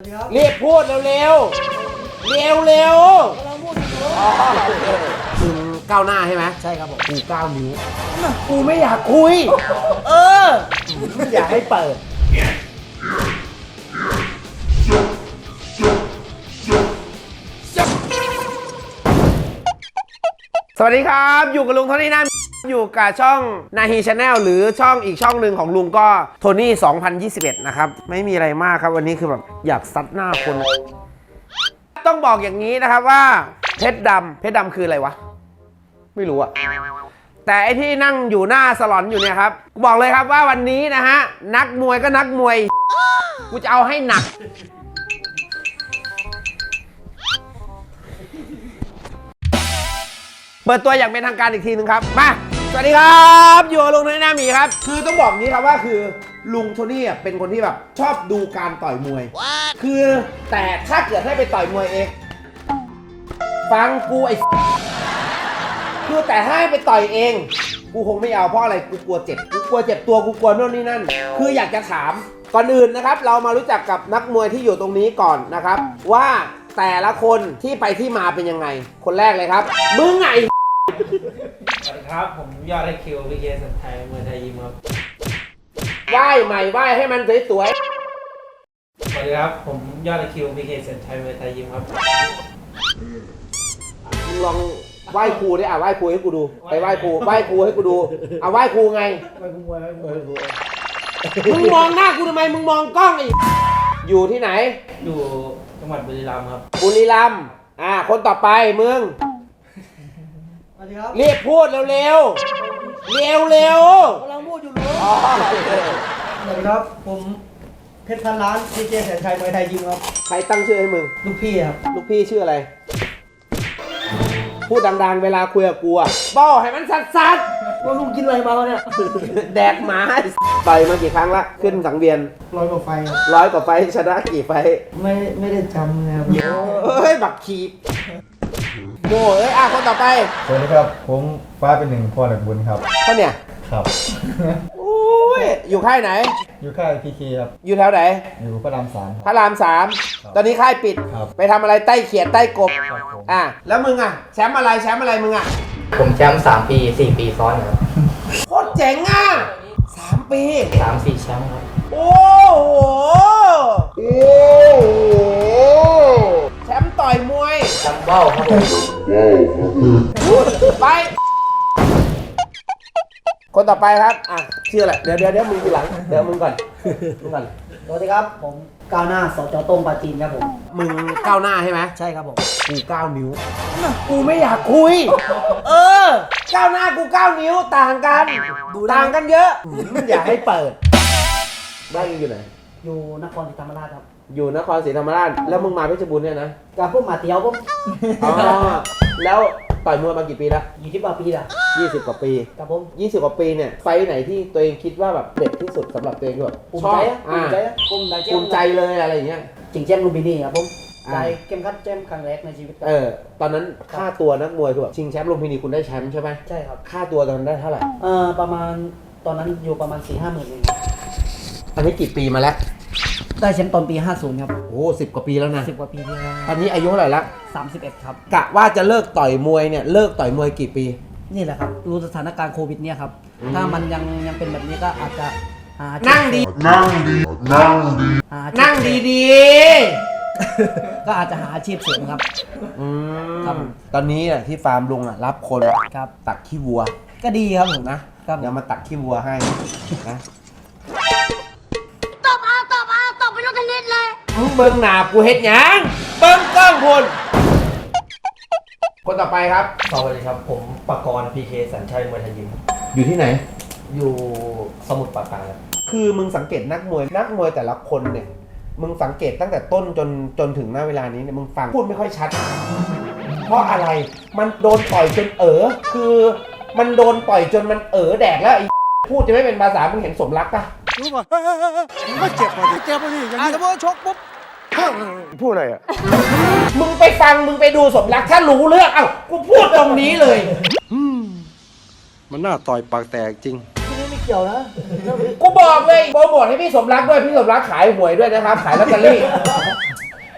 ครับรีบพูดเร็วเร็วๆ เร็วเร็วกำลังพูดอยู่ๆอ๋อโอเคมึงก้าวหน้าใช่ไหมใช่ครับผมกูก้าวนิ้วกูไม่อยากคุย เออไม่อยากให้เปิด สวัสดีครับ อยู่กับลุงโทนี่นะอยู่กับช่องนาฮีชาแนลหรือช่องอีกช่องหนึ่งของลุงก็โทนี่2021 นะครับ ไม่มีอะไรมากครับ วันนี้คือแบบอยากซัดหน้าคน ต้องบอกอย่างนี้นะครับว่า เพชรดำเพชรดำคืออะไรวะ ไม่รู้อะแต่ไอที่นั่งอยู่หน้าสลอนอยู่เนี่ยครับ บอกเลยครับว่าวันนี้นะฮะ นักมวยก็นักมวย กูจะเอาให้หนัก เปิดตัวอย่างเป็นทางการอีกทีหนึ่งครับ มา สวัสดีครับ อยู่กับลุงโทนี่หน้าหมีครับ คือต้องบอกงี้ครับว่าคือลุงโทนี่อะเป็นคนที่แบบชอบดูการต่อยมวย คือแต่ถ้าเกิดให้ไปต่อยมวยเองฟังกูไอ้ คือแต่ถ้าให้ไปต่อยเอง กูคงไม่เอาเพราะอะไรกูกลัวเจ็บ กูกลัวเจ็บตัวกูกลัวโน่นนี่นั่น คืออยากจะถามก่อนอื่นนะครับ เรามารู้จักกับนักมวยที่อยู่ตรงนี้ก่อนนะครับ ว่าแต่ละคนที่ไปที่มาเป็นยังไง คนแรกเลยครับ มึงไงสวัสดี ครับ ผมยอดไอคิวพีเคสันไทยเมืองไทยยิมครับไหว้ใหม่ไหว้ให้มันสวยสวัสดีครับ ผมยอดไอคิวพีเคสันไทยเมืองไทยยิมครับๆมึงลองไหว้ครูดิอะไหว้ครูให้กูดู ไปไหว้ครูไหว้ครูให้กูดูอะไหว้ครูไงไปคุมมวยไปคุมมวยมึงมองหน้ากูทำไมมึงมองกล้องอีกอยู่ที่ไหนอยู่จังหวัดบุรีรัมย์ครับบุรีรัมย์อ่าคนต่อไปมึง สวัสดีครับรีบพูดเร็วเร็วๆ เร็วเร็วกำลังพูดอยู่ๆอ๋อโอเคสวัสดีครับ ผมเพชรพันล้านดีเจแสนชัยมวยไทยยิมครับ ใครตั้งชื่อให้มึง ลูกพี่ครับ ลูกพี่ชื่ออะไร พูดดังๆ เวลาคุยกับกูอะบอกให้มันสัดว่าลุงกินอะไรมาวะเนี่ยๆแดกหมาต่อยมากี่ครั้งละ ขึ้นสังเวียนลอยกว่าไฟครับร้อยกว่าไฟท์ชนะกี่ไฟท์ไม่ไม่ได้จำนะครับเฮ้ย บักขีบ โง่เอ้ยอะคนต่อไปสวัสดีครับ ผมฟ้าเป็นหนึ่งพ่อหนักบุญครับก็เนี่ยครับ โอ้ยอยู่ค่ายไหน อยู่ค่ายพีเคครับ อยู่แถวไหน อยู่พระรามสามพระรามสามครับตอนนี้ค่ายปิด ครับ ไปทำอะไรใต้เขียดใต้กบ ครับผมอะแล้วมึงอะแชมป์อะไรแชมป์อะไรมึงอะผมแชมป์สามปีสี่ปีซ้อนนะครับโคตรเจ๋งอะสามปี สามสี่แชมป์ครับ โอ้โห โอ้โห แชมป์ต่อยมวยแชมป์เบ้าครับผมไป คนต่อไปครับ อะชื่ออะไร เดี๋ยวเดี๋ยวเดี๋ยวมึงทีหลัง เดี๋ยวมึงก่อน มึงก่อน สวัสดีครับ ผมก้าวหน้าสจต้งปาจีนครับผม มึงก้าวหน้าใช่ไหมใช่ครับผม กูก้าวนิ้ว กูไม่อยากคุย เออ ก้าวหน้ากูก้าวนิ้วต่างกันดูได้ต่างกันเยอะอืมอยากให้เปิดได้านมึงอยู่ไหน อยู่นครศรีธรรมราชครับอยู่นครศรีธรรมราชแล้วมึงมาเพชรบูรณ์เนี่ยนะกับพวกหมาเตียวผมอ๋อแล้วต่อยมวยมากี่ปีแล้วอยู่ที่บาปีละ20 กว่าปี กับผม 20 กว่าปีเนี่ยไฟท์ไหนที่ตัวเองคิดว่าแบบเด็ดที่สุดสำหรับตัวเองแบบภูมิชอบใจอะภูอ่ามิใจอะภูมิใจภูมิใจเลยอะไรอย่างเงี้ย จริงแจ้มลูมพินีครับผมอ่าใจเกมคัดแจ้มครั้งแรกในชีวิตครับเออตอนนั้นค่าตัวนักมวยคือแบบชิงแชมป์ลุมพินีคุณได้แชมป์ใช่ไหมใช่ครับ ค่าตัวตอนนั้นได้เท่าไหร่ เอ่อประมาณตอนนั้นอยู่ประมาณ4ี่ห้าหมื่นเอง อันนี้กี่ปีมาแล้ว ได้แชมป์ตอนปี 50 ครับ โอ้สิบกว่าปีแล้วนะ 10 กว่าปีที่แล้วตอนนี้อายุเท่าไหร่ละ 31 ครับ กะว่าจะเลิกต่อยมวยเนี่ย เลิกต่อยมวยกี่ปี นี่แหละครับ รู้สถานการณ์โควิดเนี่ยครับ ถ้ามันยังยังเป็นแบบนี้ก็อาจจะหานั่งดี หานั่งดีดีก็อาจจะหาอาชีพเสริมครับ ๆ อืมครับตอนนี้น่ะที่ฟาร์มลุงอะรับคนครับ ตักขี้วัว ก็ดีครับผมนะครับ เดี๋ยวมาตักขี้วัวให้นะ มึงเบิ้งหนากูเฮ็ดหยังเบิ้งกล้องพลคนต่อไปครับ สวัสดีครับ ผมปากรพีเคสันชัยเมืองไทยยิม อยู่ที่ไหน อยู่สมุทรปราการครับคือมึงสังเกตนักมวย นักมวยแต่ละคนเนี่ย มึงสังเกตตั้งแต่ต้นจนจนถึงหน้าเวลานี้เนี่ยมึงฟังพูดไม่ค่อยชัด เพราะอะไรมันโดนต่อยจนเออคือมันโดนต่อยจนมันเออแดกแล้วไอ้พูดจะไม่เป็นภาษามึงเห็นสมรักปะรู้ป่ะไม่เจ็บป่ะเจ็บป่ะนี่อย่างนี้ถ้าว่าชกปุ๊บ พูดอะไรอะ มึงไปฟังมึงไปดูสมรักถ้ารู้เรื่อง เอ้ากูพูดตรงนี้เลยมันน่าต่อยปากแตกจริงที่นี่ไม่เกี่ยวนะกูบอกเลยโปรโมทให้พี่สมรักด้วยพี่สมรักขายหวยด้วยนะครับ ขายลอตเตอรี่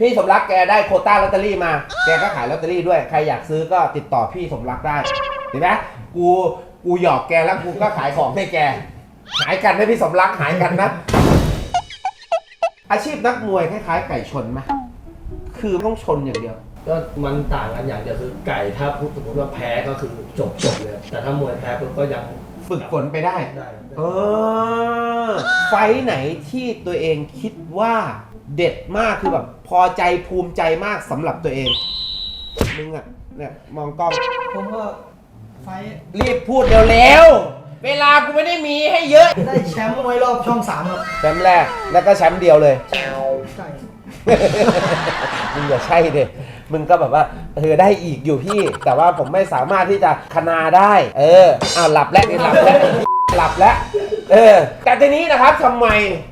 พี่สมรักแกได้โควต้าลอตเตอรี่มา แกก็ขายลอตเตอรี่ด้วย ใครอยากซื้อก็ติดต่อพี่สมรักได้เห็นไหมกูกูหยอกแกแล้วกูก็ขายของให้แกหายกันให้พี่สมรักหายกันนะ อาชีพนักมวยคล้ายๆ ไก่ชนไหมคือต้องชนอย่างเดียว ก็มันต่างกันอย่างเดียวคือไก่ถ้าพูดสมมติว่าแพ้ก็คือจบจบเลย แต่ถ้ามวยแพ้ปุ๊บก็ยังฝึกฝนไปได้ ได้เออ ไฟท์ไหนที่ตัวเองคิดว่าเด็ดมากคือแบบพอใจภูมิใจมากสำหรับตัวเอง มึงอะเนี่ยมองกล้อง ผมก็ไฟรีบพูดเร็วๆ เวลากูไม่ได้มีให้เยอะ ได้แชมป์มวยรอบช่องสามครับแชมป์แรก แล้วก็แชมป์เดียวเลย ใช่มึงอย่าใช่เด็มึงก็แบบว่าเออได้อีกอยู่พี่ แต่ว่าผมไม่สามารถที่จะคณาได้ เอออ้าวหลับแล้วนี่หลับแล้วหลับแล้ว เออ แต่ทีนี้นะครับทำไม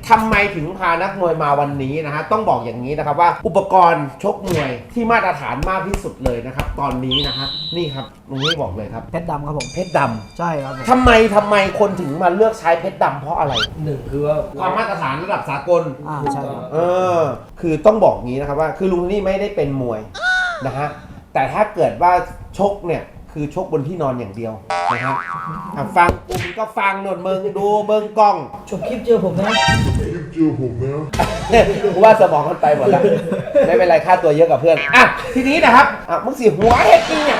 ทำไมถึงพานักมวยมาวันนี้นะฮะ ต้องบอกอย่างนี้นะครับว่าอุปกรณ์ชกมวยที่มาตรฐานมากที่สุดเลยนะครับ ตอนนี้นะครับนี่ครับลุงนี่บอกเลยครับเพชรดำครับผมเพชรดำใช่ครับผมทำไมทำไมคนถึงมาเลือกใช้เพชรดำเพราะอะไร หนึ่งคือว่าความมาตรฐานระดับสากล อ่าใช่ครับเออ คือต้องบอกงี้นะครับว่า คือลุงนี่ไม่ได้เป็นมวยนะฮะ แต่ถ้าเกิดว่าชกเนี่ย คือชกบนที่นอนอย่างเดียวนะฮะอะฟังกูมึงก็ฟังหนวดมึงดูเบิ้งกล้อง จบคลิปเจอผมนะกูว่าสมองมันไปหมดแล้ว ไม่เป็นไรค่าตัวเยอะกับเพื่อน อะ ทีนี้นะครับ อะ มึงสิหัวเฮ็ดจริงเนี่ย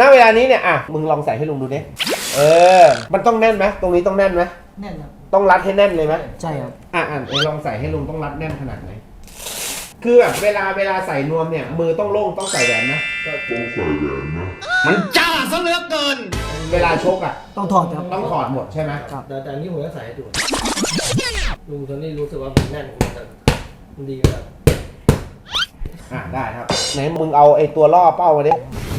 ณเวลานี้เนี่ย อะ มึงลองใส่ให้ลุงดูดิเออ มันต้องแน่นไหมตรงนี้ต้องแน่นไหมแน่นครับต้องรัดให้แน่นเลยไหมใช่ครับ อะอะเออลองใส่ให้ลุงต้องรัดแน่นขนาดไหน คือแบบเวลาเวลาใส่นวมเนี่ย มือต้องโล่งต้องใส่แหวนนะต้องใส่แหวนนะมันจ้าซะเหลือเกิน เวลาชกอะ ต้องถอดครับ ต้องถอดหมดใช่ไหมครับแต่แต่อันนี้ผมก็ใส่ให้ดูลุงตอนนี้รู้สึกว่ามันแน่นมันจะมันดีกันอะได้ครับไหนมึงเอาไอ้ตัวล่อเป้ามาดิ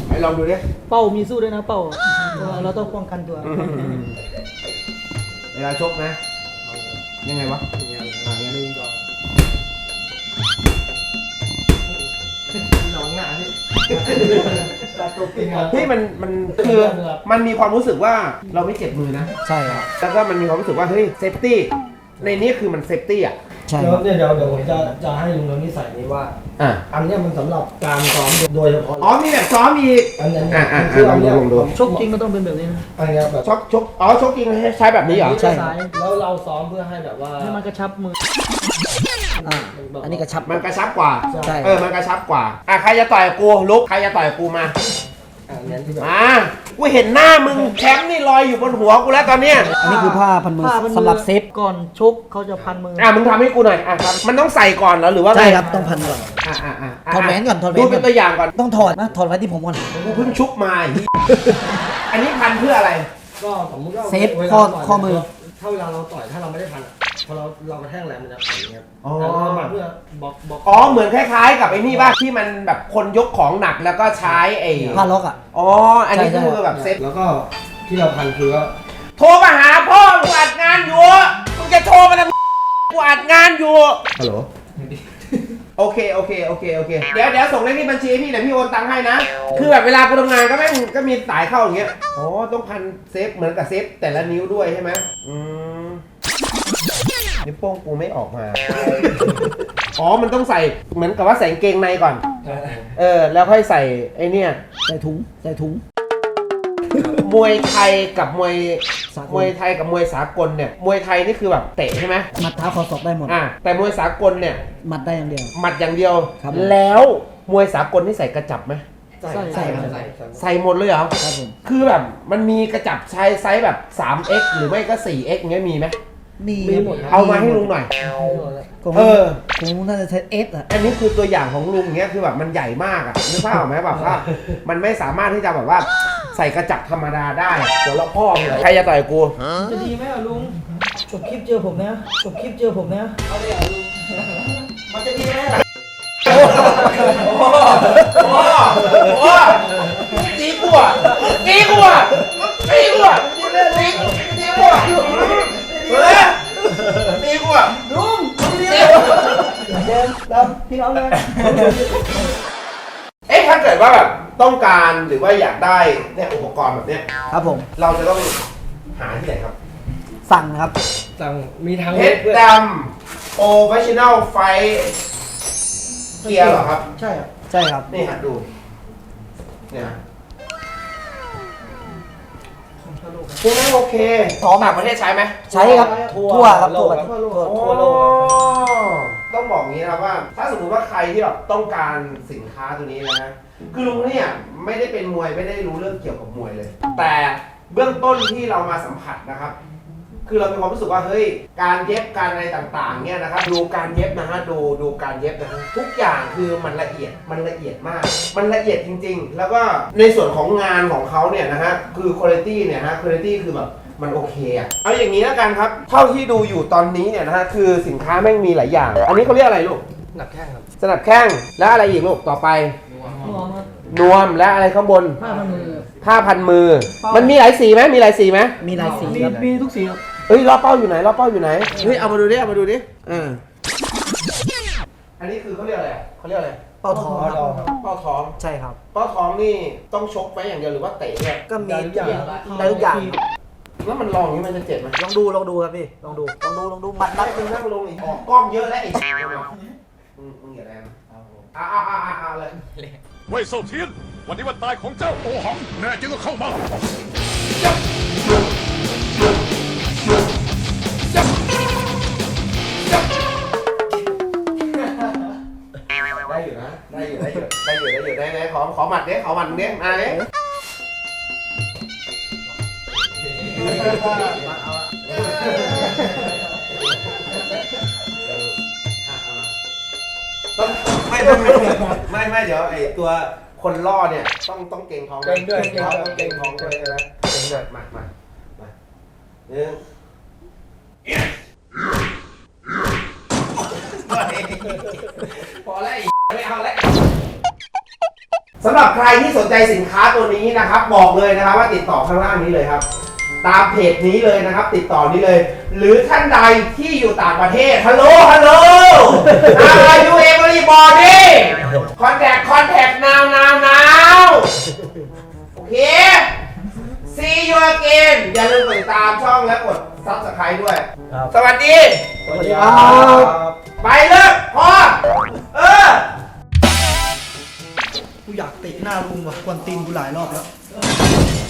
ให้ลองดูดิเป้ามีสู้ด้วยนะเป้าเราต้องป้องกันตัวเวลาชกนะ ยังไงวะอย่างอะงั้นนี้ก็ห พี่พี่มันมันคือมันมีความรู้สึกว่าเราไม่เจ็บมือนะ ใช่ครับแล้วก็มันมีความรู้สึกว่าเฮ้ยเซฟตี้ในนี้คือมันเซฟตี้อะใช่คแล้รัวบเนี่ยเดี๋ยวเดี๋ยวผมจะจะให้ลุงตอนนี้ใส่นี้ว่า อะอันเนี้ยมันสำหรับการซ้อมโดยเฉพาะอ๋อมีแบบซ้อมอีก อันนั้นอะอะคืออันเนี้ยลองดูลองดู ชกจริงก็ต้องเป็นแบบนี้นะอันเนี้ยแบบชกชกอ๋อชกจริงใช้แบบนี้เหรอ ใช่ แล้วเราซ้อมเพื่อให้แบบว่า ให้มันกระชับมือ อ่าอันนี้กระชับ มันกระชับกว่าใช่ เออมันกระชับกว่าอะใครจะต่อยกับกูลุกใครจะต่อยกับกูมาอันเนี้ยที่แบบ มากูเห็นหน้ามึงแชมป์นี่ลอยอยู่บนหัวกูแล้วตอนเนี้ยอันนี้คือผ้าพันมือ สำหรับเซฟก่อนชกเขาจะพันมือ อะมึงทำให้กูหน่อยอะครับมันต้องใส่ก่อนเหรอหรือว่าไงใช่ครับต้องพันก่อน อะอะอะถอดแหวนก่อนถอดแหวนดูก่อน เป็นตัวอย่างก่อนต้องถอดนะถอดไว้ที่ผมก่อน กูเพิ่งชุบมาไอ้เหี้ยอันนี้พันเพื่ออะไร ก็สมมติว่าเซฟวลาข้อต่ยข้อมือ ถ้าเวลาเราต่อยถ้าเราไม่ได้พันอะ พอเราเรากระแทกแรงมันจะพันอย่างเงี้ยอ๋อแต่เรามาเพื่อบล็อกบล็อกอ๋อเหมือนคล้าย ๆ กับไอ้นี่ป่ะที่มันแบบคนยกของหนักแล้วก็ใช้ไอ้ผ้าล็อกอะ อ๋ออันนี้ใช่ก็ใช่คือแบบเซฟแล้วก็ที่เราพันคือว่าโทรมาหาพ่อกูอัดงานอยู่มึงจะโทรมาทำไมกูอัดงานอยู่ ฮัลโหลโอเคโอเคโอเคโอเค เดี๋ยวเดี๋ยวส่งเลขที่บัญชีให้พี่เดี๋ยวพี่โอนตังค์ให้นะ คือแบบเวลากูทำงานก็แม่งก็มีสายเข้าอย่างเงี้ย อ๋อ ต้องพันเซฟเหมือนกับเซฟแต่ละนิ้วด้วยใช่ไหมอืม นิ้วโป้งกูไม่ออกมา อ๋อ มันต้องใส่เหมือนกับว่าใส่กางเกงในก่อน เออ แล้วค่อยใส่ไอ้เนี่ย ใส่ถุงใส่ถุง มวยไทยกับมวยสากล มวยไทยกับมวยสากลเนี่ย มวยไทยนี่คือแบบเตะใช่ไหมมัดเท้าคอศอกได้หมดอะ แต่มวยสากลเนี่ยมัดได้อย่างเดียว หมัดอย่างเดียว ครับแล้วมวยสากลนี่ใส่กระจับไหม ใส่ใส่ใส่ครับใส่ใส่ ใส่หมดเลยเหรอ ครับผม คือแบบมันมีกระจับใช้ไซส์แบบ 3x หรือไม่ก็ 4x เงี้ยมีไหม มีมีหมดครับ เอามาให้ลุงหน่อยผมเออ ผมน่าจะใช้เอสอะ อันนี้คือตัวอย่างของลุงเงี้ยคือแบบมันใหญ่มากอะนึกภาพออกไหมแบบว่า มันไม่สามารถที่จะแบบว่าใส่กระจับธรรมดาได้หัวเราะพ่อมึงเลยใครจะต่อยกู จะดีไหมอะลุงจบคลิปเจอผมนะจบคลิปเจอผมนะ เอาเลยอะลุง มันจะดีไหมอะโอ้โหโอ้โหโอ้โหตีกูอะตีกูอะตีกูอะ เดินตามพี่น้องเลยเอ๊ะถ้าเกิดว่าแบบต้องการหรือว่าอยากได้เนี่ยอุปกรณ์แบบเนี้ยครับผมเราจะต้องหาที่ไหนครับสั่งครับสั่งมีทางเพเว็ชบรด้วยดำโปรเฟชชั่นแนลไฟเกียร์เหรอครับ ใช่ครับใช่ครับ นี่ฮะดู เนี่ยใช่ไหมโอเคต่างประเทศใช้ไหมใช้ครับทั่วครับทั่วทั่วโลกทั่วโลก ต้องบอกงี้นะครับว่า ถ้าสมมติว่าใครที่แบบต้องการสินค้าตัวนี้นะฮะคือลุงเนี่ยไม่ได้เป็นมวยไม่ได้รู้เรื่องเกี่ยวกับมวยเลย แต่เบื้องต้นที่เรามาสัมผัสนะครับ คือเรามีความรู้สึกว่าเฮ้ยการเย็บการอะไรต่างๆเนี่ยนะครับดูการเย็บนะฮะดูดูการเย็บนะฮะทุกอย่างคือมันละเอียดมันละเอียดมาก มันละเอียดจริง ๆ แล้วก็ในส่วนของงานของเขาเนี่ยนะฮะคือคุณภาพเนี่ยฮะคุณภาพคือแบบ มันโอเคอะเอาอย่างนี้แล้วกันครับ เท่าที่ดูอยู่ตอนนี้เนี่ยนะฮะคือสินค้าแม่งมีหลายอย่าง อันนี้เขาเรียกอะไรลูก หนักแข้งครับ สนับแข้งแล้วอะไรอีกลูกต่อไปนวมครับนวมและอะไรข้างบนผ้าพันมือผ้าพันมือ มันมีหลายสีไหมมีหลายสีไหมมีลายสีครับมีทุกสีครับเฮ้ยรอบเป้าอยู่ไหนรอบเป้าอยู่ไหนเฮ้ยเอามาดูดิเอามาดูดิอ่าอันนี้คือเขาเรียกอะไรอะเขาเรียกอะไรเป้าทองครับเป้าท้อง ใช่ครับ เป้าท้องนี่ต้องชกไปอย่างเดียวหรือว่าเตะด้วยก็มีทุกอย่างได้ทุกอย่าง แล้วมันลองอย่างนี้มันจะเจ็บไหมลองดูลองดูครับพี่ลองดูลองดูลองดูหมัดนันั่ดงมึงนั่งลงอีกออกกล้องเยอะแล้วไอ้มึงมึงอย่าแรงนะอ่าอ่าอ่าอ่าเลยเว่ยเซาเทียน วันนี้วันตายของเจ้าโอหัง แน่จริงก็เข้ามา ได้อยู่นะได้อยู่ได้อยู่ได้อยู่ได้อยู่ได้ไหนขอขอหมัดเนี้ยขอหมัดเนี้ยมาเนี้ย ต้องไม่ไม่ไม่ไม่ไม่เดี๋ยวไอ้ตัวคนล่อเนี่ยต้องต้องเก่งท้องเกร็งด้วยเก่งท้องต้องเก่งท้องด้วยใช่ไหมเก่งด้วยมามามาหนึ่งพอแล้วไอ้ไม่เอาแล้วสำหรับใครที่สนใจสินค้าตัวนี้นะครับ บอกเลยนะครับว่าติดต่อข้างล่างนี้เลยครับ ตามเพจนี้เลยนะครับ ติดต่อนี้เลย หรือท่านใดที่อยู่ต่างประเทศฮัลโหลฮัลโหล Are you everybody contact contact now now now โอเค see you again อย่าลืมกดติดตามช่องและกด subscribe ด้วย ครับ สวัสดี สวัสดีครับ ไปเลิกพอเออ กูอยากเตะหน้าลุงว่ะกวนตีนกูหลายรอบแล้วเ